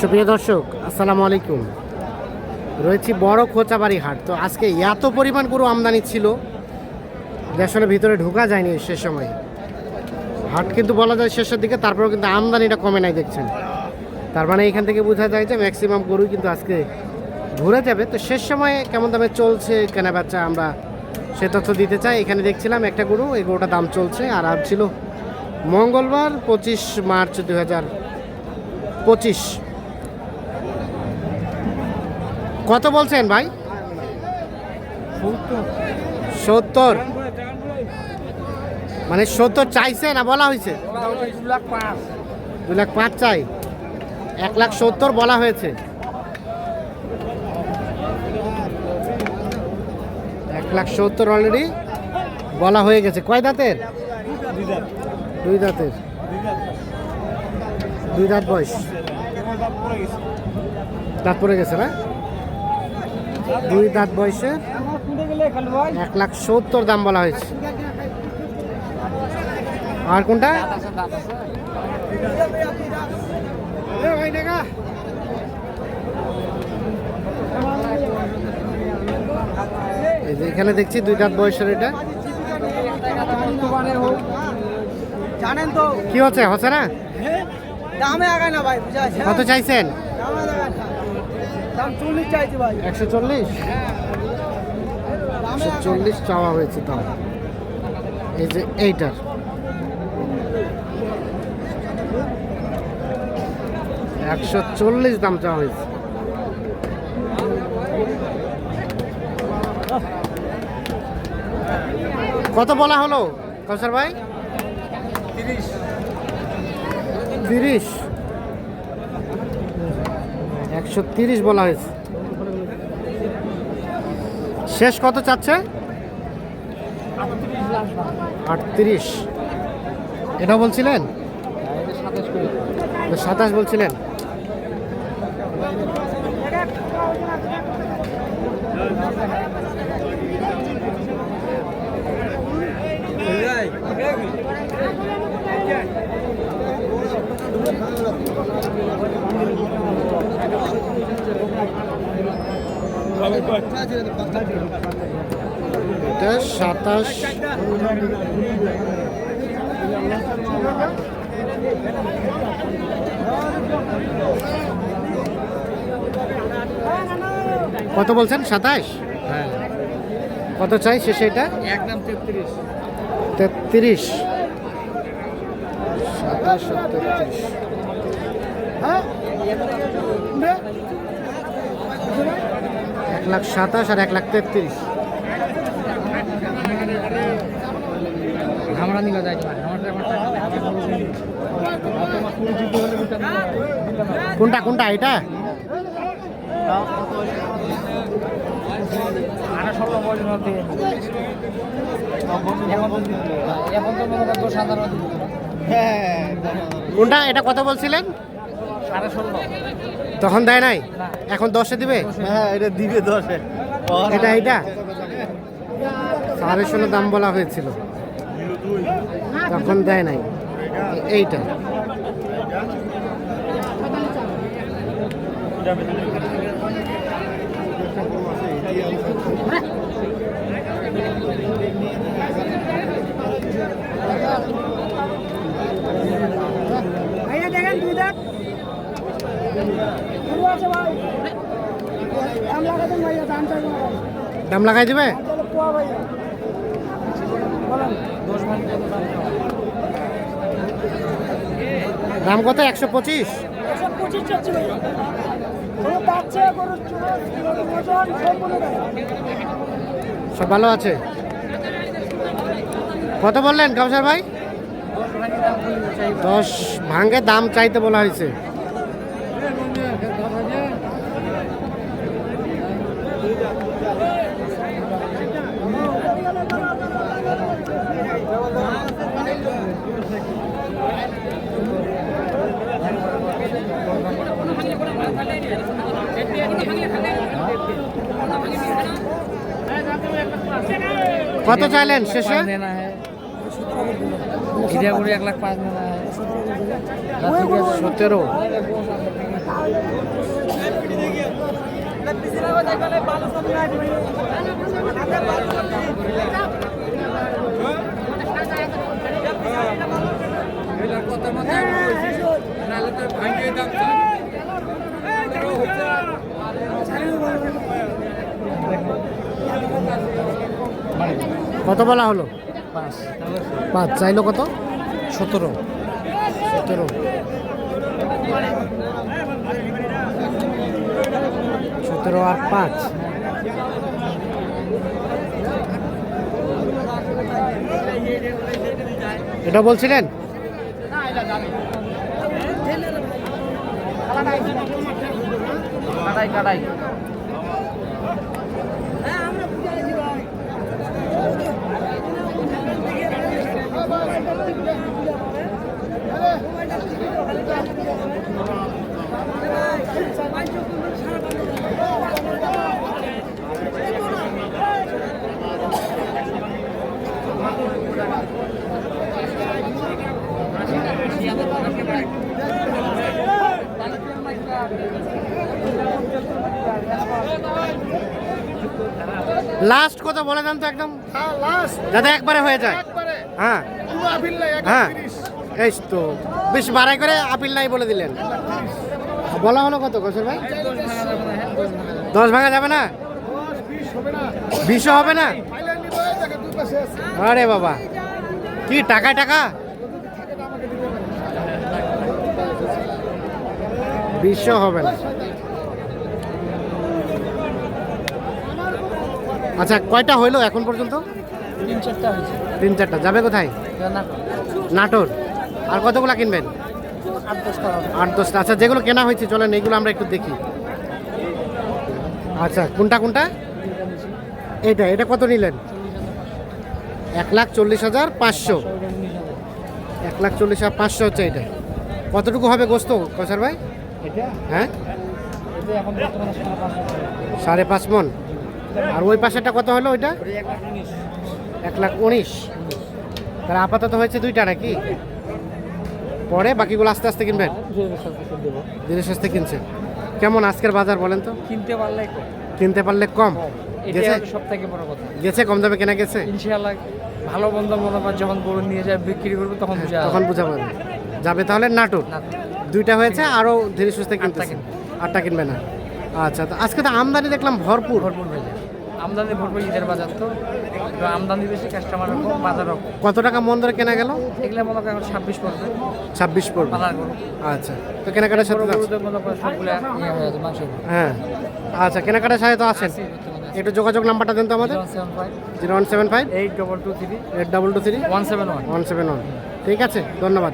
সুপ্রিয় দর্শক, আসসালামু আলাইকুম। রয়েছি বড় খোঁচাবাড়ি হাট তো আজকে এত পরিমাণ গরু আমদানি ছিল যে ভিতরে ঢোকা যায়নি সে সময়। হাট কিন্তু বলা যায় শেষের দিকে, তারপরেও কিন্তু আমদানিটা কমে নাই দেখছেন। তার মানে এখান থেকে বোঝা যায় যে ম্যাক্সিমাম গরু কিন্তু আজকে ঘুরে যাবে। তো শেষ সময়ে কেমন দামে চলছে কেনা বাচ্চা আমরা সে তথ্য দিতে চাই। এখানে দেখছিলাম একটা গরু, এই গরুটার দাম চলছে, আর আজ ছিল মঙ্গলবার, পঁচিশ মার্চ দু হাজার পঁচিশ। কত বলছেন ভাই? সত্তর। মানে সত্তর চাইছে না বলা হয়েছে? দু লাখ পাঁচ। চাই। এক লাখ সত্তর বলা হয়েছে। এক লাখ সত্তর অলরেডি বলা হয়ে গেছে। কয় দাঁতের? দুই দাঁতের। দুই দাঁত বয়স। দাঁত পড়ে গেছে না? দুই দাঁত বয়সে এক লাখ সত্তর দাম বলা হয়েছে। আর কোনটা? এখানে দেখছি দুই দাঁত বয়সের এটা। জানেন তো। কি হচ্ছে? হচ্ছে না? দামে আগায় না ভাই কত চাইছেন? দাম চল্লিশ চাইছি ভাই। একশো চল্লিশ? দামে একশো চল্লিশ চাওয়া হয়েছে তাও এই যে এইটার। একশো চল্লিশ দাম চাওয়া হয়েছে। কত বলা হলো কৌশল ভাই? তিরিশ। তিরিশ। একশো তিরিশ বলা হয়েছে। শেষ কত চাচ্ছে? আটত্রিশ। এটা বলছিলেন? সাতাশ বলছিলেন। এটা সাতাশ। কত বলছেন? সাতাশ? হ্যাঁ। কত চাই শেষে এটা? একদম তেত্রিশ। তেত্রিশ। সাতাশ তেত্রিশ। হ্যাঁ। এক লাখ সাতাশ আর এক লাখ তেত্রিশ। আমরা নিলে যাই কোনটা কোনটা এটা? কোনটা এটা কত বলছিলেন? সাড়ে ষোলো। তখন দেয় নাই? এখন দশে দিবে? হ্যাঁ এটা দিবে দশে। এটা এটা সাড়ে ষোলো দাম বলা হয়েছিল। তখন দেয় নাই। এইটা। ভাইয়া দেখেন দুই দাঁত গরু আছে ভাই দাম লাগাতেন ভাইয়া দাম চাইব না ভাই। দাম লাগাই দিবে? দাম কত? একশো পঁচিশ? সব ভালো আছে? কত বললেন, কাউসার ভাই? দশ ভাঙ্গে দাম চাইতে বলা হয়েছে। কত চাইলেন? শেষে? ঘিরিয়াগুড়ি এক লাখ পাঁচ সতেরো সতেরো। কত বলা হলো? পাঁচ। চাইলো কত? সতেরো। সতেরো। সতেরো আর পাঁচ। এটা বলছিলেন? কাটাই কাটাই লাস্ট কথা বলে দেন তো একদম। হ্যাঁ যাতে একবারে হয়ে যায়। হ্যাঁ। হ্যাঁ। এই তো বেশ বাড়াই করে আপিল নাই বলে দিলেন। বলা হলো কত কসর ভাই? দশ ভাঙা যাবে না? দশ হবে না। বিশও হবে না? আরে বাবা। কি টাকায় টাকা? বিশও হবে না। আচ্ছা কয়টা হইল এখন পর্যন্ত? তিন চারটা হয়েছে। তিন চারটা। যাবে কোথায়? নাটোর। আর কতগুলা কিনবেন? আট দশটা আচ্ছা যেগুলো কেনা হয়েছে চলেন এগুলো আমরা একটু দেখি। আচ্ছা কোনটা কোনটা? এইটা এটা কত নিলেন? এক লাখ চল্লিশ হাজার পাঁচশো। এক লাখ চল্লিশ হাজার পাঁচশো হচ্ছে এটা কতটুকু হবে গোস্ত কসার ভাই? হ্যাঁ? এটা সাড়ে পাঁচ মন। আর ওই পাশেরটা কত হলো ওইটা? এক লাখ উনিশ। তাহলে আপাতত হয়েছে দুইটা নাকি? পরে বাকিগুলো আস্তে আস্তে কিনবেন? ধীরে সুস্থে কিনছেন কেমন আজকের বাজার বলেন তো? কিনতে পারলে কিনতে পারলে কম। গেছে? সব থেকে বড় কথা। গেছে? কম দামে কেনা গেছে? ইনশাআল্লাহ ভালো বন্ধ মনোভাব যখন গরু নিয়ে যায় বিক্রি করব তখন বুঝা তখন বুঝা পাবে যাবে তাহলে নাটক দুইটা হয়েছে আরও ধীরে সুস্থে কিনতেছে। আটটা কিনবে না। আচ্ছা তো আজকে তো আমদানি দেখলাম ভরপুর। ভরপুর হয়ে আমদানি ভরপুর ঈদের বাজার তো। তো আমদানি বেশি কাস্টমার কম বাজার কম কত টাকা মন ধরে কেনা গেল? এগুলো মনে করেন ছাব্বিশ পড়বে। ছাব্বিশ পড়বে। আচ্ছা তো কেনাকাটার সাথে ইয়ে হয়ে আচ্ছা কেনাকাটার সাথে তো আছেন? একটু যোগাযোগ নাম্বারটা দেন তো আমাদের। Zero one seven five. Eight double two three. Eight double two three. One seven one. One seven one. ঠিক আছে ধন্যবাদ।